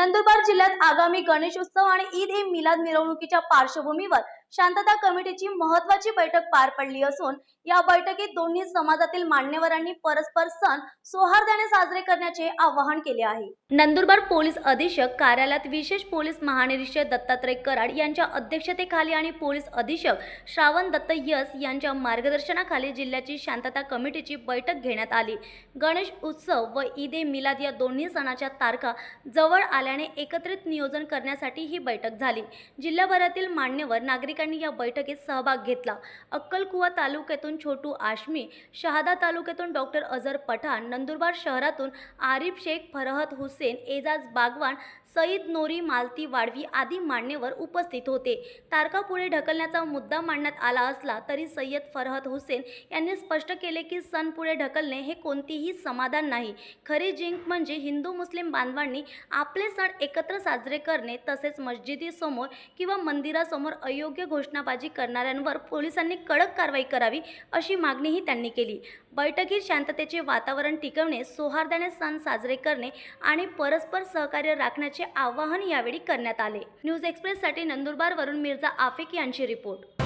नंदुरबार जिल्ह्यात आगामी गणेश उत्सव आणि ईद ए मिलाद मिरवणुकीच्या पार्श्वभूमीवर शांतता कमिटीची महत्वाची बैठक पार पडली असून या बैठकीत दोन्ही समाजातील मान्यवरांनी परस्पर सण सौहार्दाने साजरे करण्याचे आवाहन केले आहे. नंदुरबार पोलीस अधीक्षक कार्यालयात विशेष पोलीस महानिरीक्षक दत्तात्रय कराड यांच्या अध्यक्षतेखाली आणि पोलीस अधीक्षक श्रावण दत्त यस यांच्या मार्गदर्शनाखाली जिल्ह्याची शांतता कमिटीची बैठक घेण्यात आली. गणेश उत्सव व ईद ए मिलाद या दोन्ही सणाच्या तारखा जवळ आल्याने एकत्रित नियोजन करण्यासाठी ही बैठक झाली. जिल्ह्याभरातील मान्यवर नागरिक नागरिकांनी या बैठकीत सहभाग घेतला. अक्कलकुवा तालुक्यातून छोटू आशमी शहादा तालुक्यातून डॉक्टर अझर पठाण नंदुरबार शहरातून आरिफ शेख फरहत हुसेन एजाज बागवान सईद नोरी मालती वाडवी आदी मान्यवर उपस्थित होते. तारखा पुढे ढकलण्याचा मुद्दा मांडण्यात आला असला तरी सय्यद फरहत हुसेन यांनी स्पष्ट केले की सण पुढे ढकलणे हे कोणतीही समाधान नाही. खरी जिंक म्हणजे हिंदू मुस्लिम बांधवांनी आपले सण एकत्र साजरे करणे तसेच मस्जिदीसमोर किंवा मंदिरासमोर अयोग्य घोषणाबाजी करणाऱ्यांवर पोलिसांनी कडक कारवाई करावी अशी मागणीही त्यांनी केली. बैठकीत शांततेचे वातावरण टिकवणे सौहार्दाने सण साजरे करणे आणि परस्पर सहकार्य राखण्याचे आवाहन यावेळी करण्यात आले. न्यूज एक्सप्रेससाठी नंदुरबारवरून मिर्झा आफिक यांची रिपोर्ट.